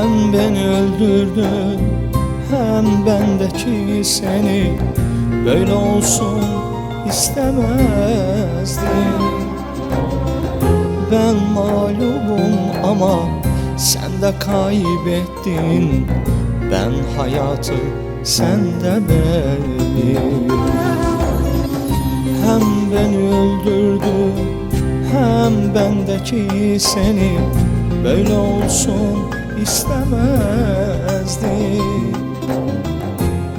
Hem beni öldürdün hem bendeki seni. Böyle olsun istemezdim Ben mağlubum ama sen de kaybettin. Ben hayatı sen de beni Hem beni öldürdün hem bendeki seni. Böyle olsun istemezdim.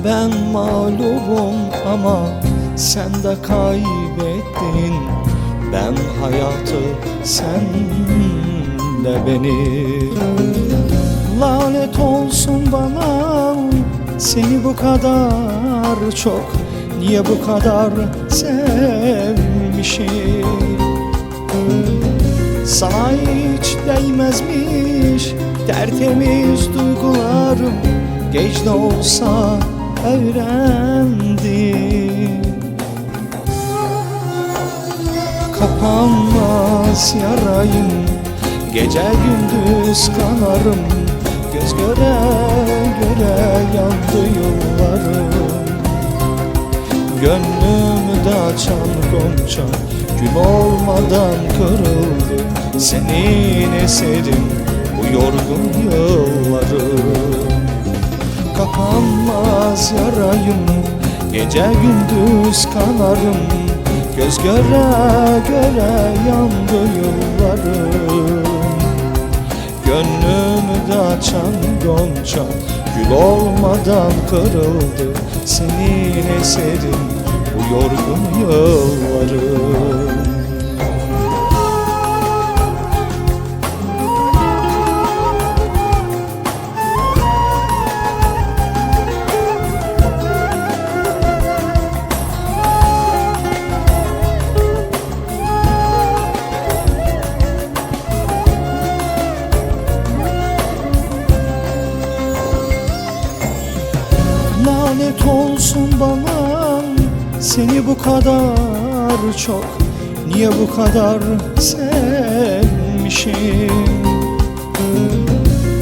Ben mağlubum ama sen de kaybettin. Ben hayatı sen de beni. Lanet olsun bana seni bu kadar çok Niye bu kadar sevmişim? Sana hiç değmezmiş tertemiz duygularım Geç de olsa öğrendim Kapanmaz yarayım. Gece gündüz kanarım. Göz göre göre yandı yollarım. Gönlümde açan gonca Gün olmadan kırıldı. Senin eserin bu yorgun yıllarım. Kapanmaz yarayım Gece gündüz kanarım. Göz göre göre yandı yıllarım. Gönlümü de açan gonca Gül olmadan kırıldı. Senin eserin bu yorgun yıllarım Lanet olsun bana. Seni bu kadar çok Niye bu kadar sevmişim?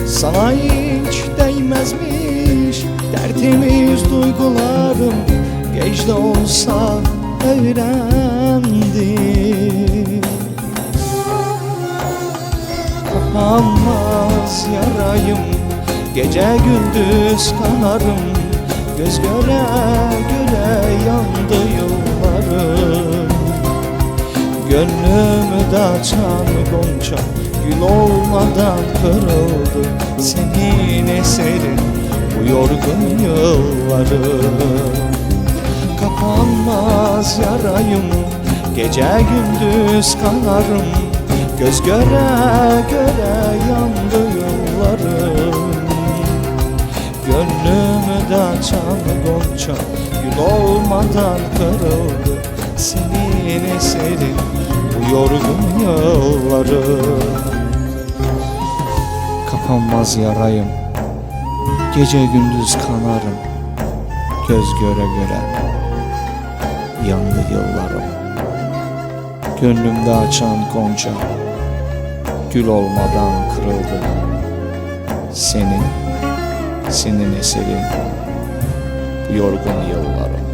Sana hiç değmezmiş Tertemiz duygularım. Geç de olsa öğrendim. Kapanmaz yarayım Gece gündüz kanarım Göz göre göre yandı yıllarım Gönlümü de açan gonca Gül olmadan kırıldı Senin eserin bu yorgun yıllarım Kapanmaz yarayım Gece gündüz kanarım. Göz göre göre yandı yıllarım Gönlümü de açan gonca Gül olmadan kırıldı Senin eserin bu yorgun yıllarım Kapanmaz yarayım Gece gündüz kanarım Göz göre göre Yandı yıllarım. Gönlümde açan gonca Gül olmadan kırıldı. Senin senin eserin yorgun yıllarım